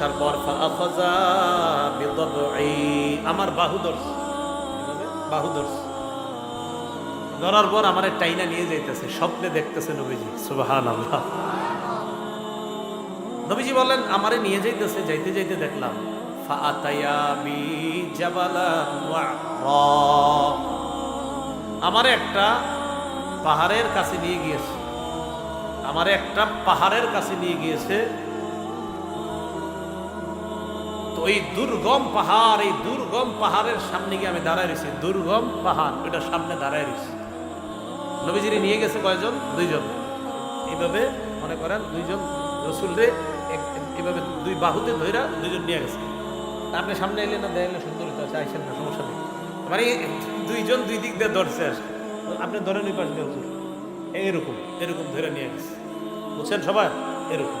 আসার পর আমার বাহু ধরছে। এভাবে বাহু ধরছে। ধরার পর আমার টাইনা নিয়ে যাইতেছে, স্বপ্নে দেখতেছে নবীজি। সুবাহান আল্লাহ নবীজি বলেন আমারে নিয়ে যাইতেছে, যাইতে যাইতে দেখলাম। আমারে একটা পাহাড়ের কাছে নিয়ে গিয়েছে। আমারে একটা পাহাড়ের কাছে নিয়ে গিয়েছে ওই দুর্গম পাহাড়, এই দুর্গম পাহাড়ের সামনে গিয়ে আমি দাঁড়ায় রয়েছি। দুর্গম পাহাড় ওইটার সামনে দাঁড়ায় রয়েছি। নবীজিরে নিয়ে গেছে কয়জন? দুইজন। এইভাবে, মনে করেন, দুইজন রসুলরে এইভাবে দুই বাহুতে ধইরা দুইজন নিয়ে গেছে। আপনি সামনে এলে না দেখলে সুন্দর আছে আইসেন না, সমস্যা নেই। মানে দুইজন দুই দিক দিয়ে ধরছে আপনি ধরেন ওই পাশ দিয়ে হুজুর। এইরকম এরকম ধরে নিয়ে গেছে। বুঝছেন সবাই? এরকম।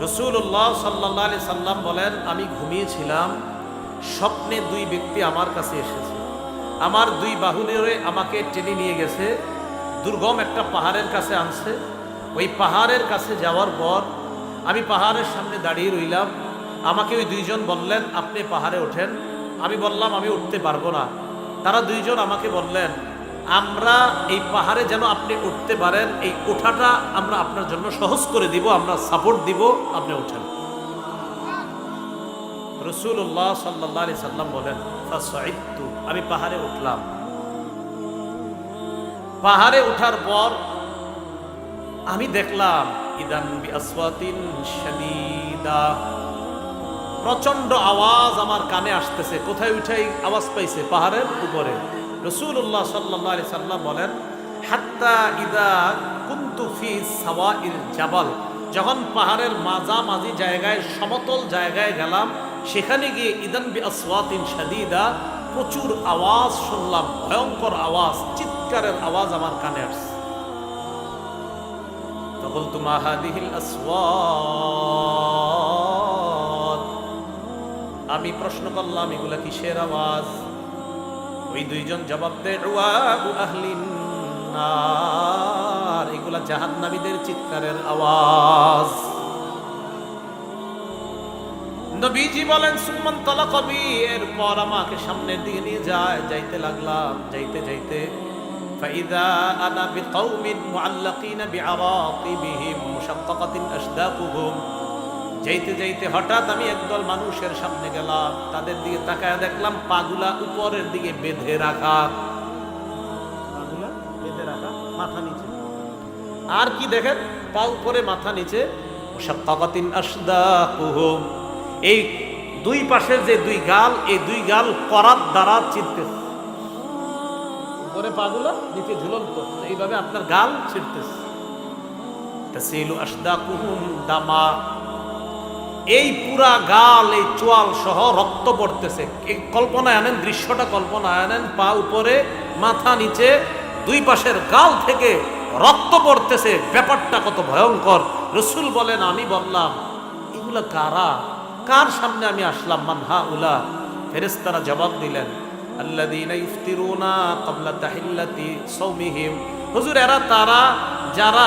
রসুল্লাহ সাল্লাহ আলি সাল্লাম বলেন, আমি ঘুমিয়েছিলাম, স্বপ্নে দুই ব্যক্তি আমার কাছে এসেছে। আমার দুই বাহুরে আমাকে টেনে নিয়ে গেছে। দুর্গম একটা পাহাড়ের কাছে আনছে। ওই পাহাড়ের কাছে যাওয়ার পর আমি পাহাড়ের সামনে দাঁড়িয়ে রইলাম। আমাকে ওই দুইজন বললেন, আপনি পাহাড়ে ওঠেন। আমি বললাম, আমি উঠতে পারব না। তারা দুইজন আমাকে বললেন আমরা এই পাহাড়ে যেন আপনি উঠতে পারেন, এই ওঠাটা আমরা আপনার জন্য সহজ করে দিব, আমরা সাপোর্ট দিব, আপনি ওঠেন রসুল্লাহ সাল্লাহ আলি সাল্লাম বলেন আমি পাহাড়ে উঠলাম। পাহাড়ে ওঠার পর আমি দেখলাম প্রচণ্ড আওয়াজ আমার কানে আসতেছে। কোথায় উঠাই আওয়াজ পাইছে? পাহাড়ের উপরে। রসুল্লাহ সাল্লাহ সাল্লাম বলেন, হাত্তা ইদা কুন্তু ফি সাওয়া ইল জাবাল। যখন পাহাড়ের মাঝামাঝি জায়গায়, সমতল জায়গায় গেলাম, সেখানে গিয়ে ইদান বি আসওয়াতিন সাদিদা প্রচুর আওয়াজ শুনলাম, ভয়ঙ্কর আওয়াজ, চিৎকারের আওয়াজ আমার কানে আসছে। তখন তোমা হাদিহিল আসওয়াত? আমি প্রশ্ন করলাম, এগুলা কিসের আওয়াজ? ওই দুইজন জবাব দেয় "রুয়াউ আহলিন নার।" এগুলা জাহান্নামীদের চিৎকারের আওয়াজ নবীজি বলেন সুম্মান তলাকবি এরপর আমাকে সামনের দিকে নিয়ে যায় যাইতে লাগলাম যাইতে যাইতে فإذا أنا بقوم معلقين بعراقبهم مشققة أشداقهم যাইতে যাইতে হঠাৎ আমি একদল মানুষের সামনে গেলাম। তাদের দিকে তাকায় দেখলাম পাগুলা উপরের দিকে বেঁধে রাখা। পাগুলা বেঁধে রাখা, মাথা নিচে। আর কি দেখেন? পা উপরে, মাথা নিচে। এই দুই পাশের যে দুই গাল, এই দুই গাল করাত দ্বারা চিনতেছে উপরে পাগুলো, নিচে ঝুলন্ত। এইভাবে আপনার গাল ছিঁড়তেছে। তাসিলু আসদাকুহুম দামা। এই পুরা গাল, এই চোয়াল সহ রক্ত পড়তেছে। এই কল্পনায় আনেন, দৃশ্যটা কল্পনায় আনেন, পা উপরে, মাথা নিচে, দুই পাশের গাল থেকে রক্ত পড়তেছে। ব্যাপারটা কত ভয়ঙ্কর। রসুল বলেন, আমি বললাম, এগুলা কারা? কার সামনে আমি আসলাম? মানহা উলা ফেরেস্তারা জবাব দিলেন সাওমিহিম হুজুর, এরা তারা, যারা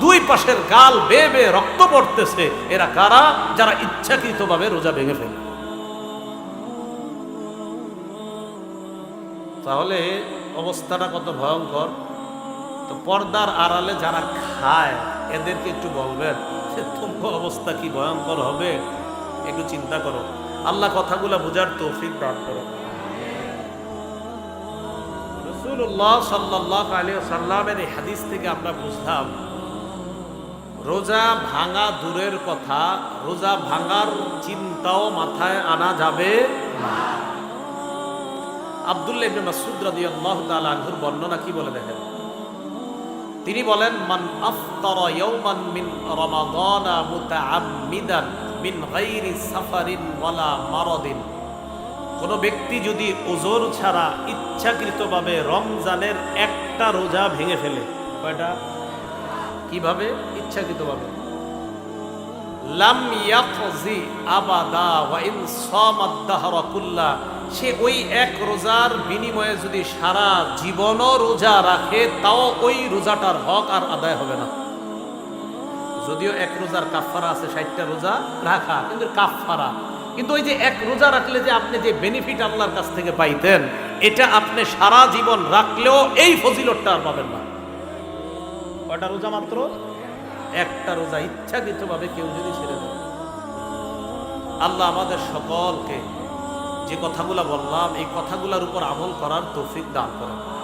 দুই পাশের গাল বেয়ে বেয়ে রক্ত পড়তেছে। এরা কারা? যারা ইচ্ছাকৃতভাবে রোজা ভেঙে ফেলে। তাহলে অবস্থাটা কত ভয়ঙ্কর। তো পর্দার আড়ালে যারা খায়, এদেরকে একটু বলবেন সে তোমার অবস্থা কি ভয়ঙ্কর হবে? একটু চিন্তা করো। আল্লাহ কথাগুলো বোঝার তৌফিক দান করো। রসুল্লাহ সাল্লাহ আলী সাল্লামের এই হাদিস থেকে আমরা বুঝলাম রোজা ভাঙা দূরের কথা, রোজা ভাঙার চিন্তাও মাথায় আনা যাবে আব্দুল্লাহ ইবনে মাসউদ রাদিয়াল্লাহু তাআলা আনহুর বর্ণনা কি বলে দেখেন? তিনি বলেন, মান আফতারা ইয়াওমান মিন রমাদানা মুতাআম্মিদান মিন গায়রি সাফারিন ওয়ালা মারাদিন। কোন ব্যক্তি যদি ওজোর ছাড়া ইচ্ছাকৃতভাবে রমজানের একটা রোজা ভেঙে ফেলে, কয়টা? কীভাবে? ইচ্ছাকৃতভাবে। লাম ইয়াকজি আবাদা ওয়া ইন সামাদ দাহরা কুল্লা। সে ওই এক রোজার বিনিময়ে যদি সারা জীবনও রোজা রাখে, তাও ওই রোজাটার হক আর আদায় হবে না। যদিও এক রোজার কাফারা আছে, ষাটটা রোজা রাখা, কিন্তু কাফারা কিন্তু ওই যে এক রোজা রাখলে যে আপনি যে বেনিফিট আল্লাহর কাছ থেকে পাইতেন, এটা আপনি সারা জীবন রাখলেও এই ফজিলতটা আর পাবেন না। কয়টা রোজা মাত্র? একটা রোজা ইচ্ছাকৃতভাবে কেউ যদি ছেড়ে দেয়। আল্লাহ আমাদের সকলকে যে কথাগুলো বললাম, এই কথাগুলোর উপর আমল করার তৌফিক দান করেন।